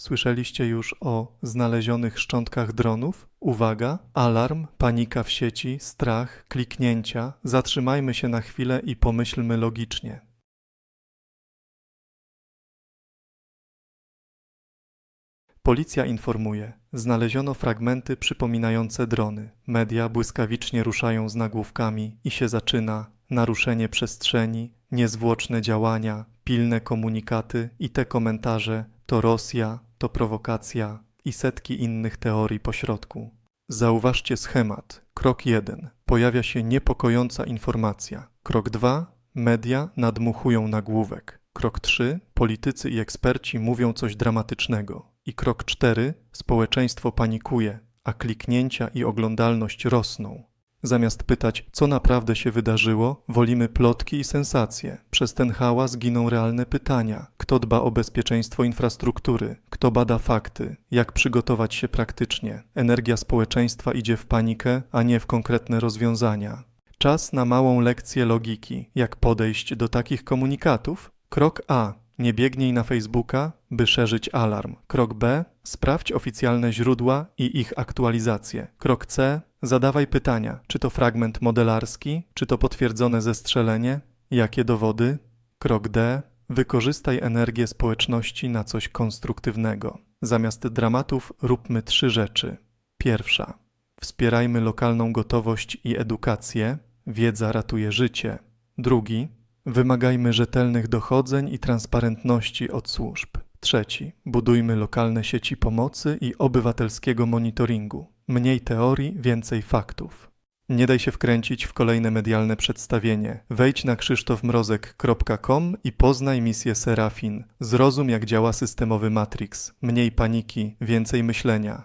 Słyszeliście już o znalezionych szczątkach dronów? Uwaga, alarm, panika w sieci, strach, kliknięcia. Zatrzymajmy się na chwilę i pomyślmy logicznie. Policja informuje. Znaleziono fragmenty przypominające drony. Media błyskawicznie ruszają z nagłówkami i się zaczyna naruszenie przestrzeni, niezwłoczne działania, pilne komunikaty i te komentarze to Rosja, to prowokacja i setki innych teorii pośrodku. Zauważcie schemat. Krok 1. Pojawia się niepokojąca informacja. Krok 2. Media nadmuchują nagłówek. Krok 3. Politycy i eksperci mówią coś dramatycznego. I krok 4. Społeczeństwo panikuje, a kliknięcia i oglądalność rosną. Zamiast pytać, co naprawdę się wydarzyło, wolimy plotki i sensacje. Przez ten hałas giną realne pytania: kto dba o bezpieczeństwo infrastruktury, kto bada fakty, jak przygotować się praktycznie. Energia społeczeństwa idzie w panikę, a nie w konkretne rozwiązania. Czas na małą lekcję logiki. Jak podejść do takich komunikatów? Krok A. Nie biegnij na Facebooka, by szerzyć alarm. Krok B. Sprawdź oficjalne źródła i ich aktualizacje. Krok C. Zadawaj pytania, czy to fragment modelarski, czy to potwierdzone zestrzelenie, jakie dowody. Krok D. Wykorzystaj energię społeczności na coś konstruktywnego. Zamiast dramatów róbmy trzy rzeczy. Pierwsza. Wspierajmy lokalną gotowość i edukację. Wiedza ratuje życie. Drugi. Wymagajmy rzetelnych dochodzeń i transparentności od służb. Trzeci. Budujmy lokalne sieci pomocy i obywatelskiego monitoringu. Mniej teorii, więcej faktów. Nie daj się wkręcić w kolejne medialne przedstawienie. Wejdź na krzysztofmrozek.com i poznaj misję Serafin. Zrozum, jak działa systemowy Matrix. Mniej paniki, więcej myślenia.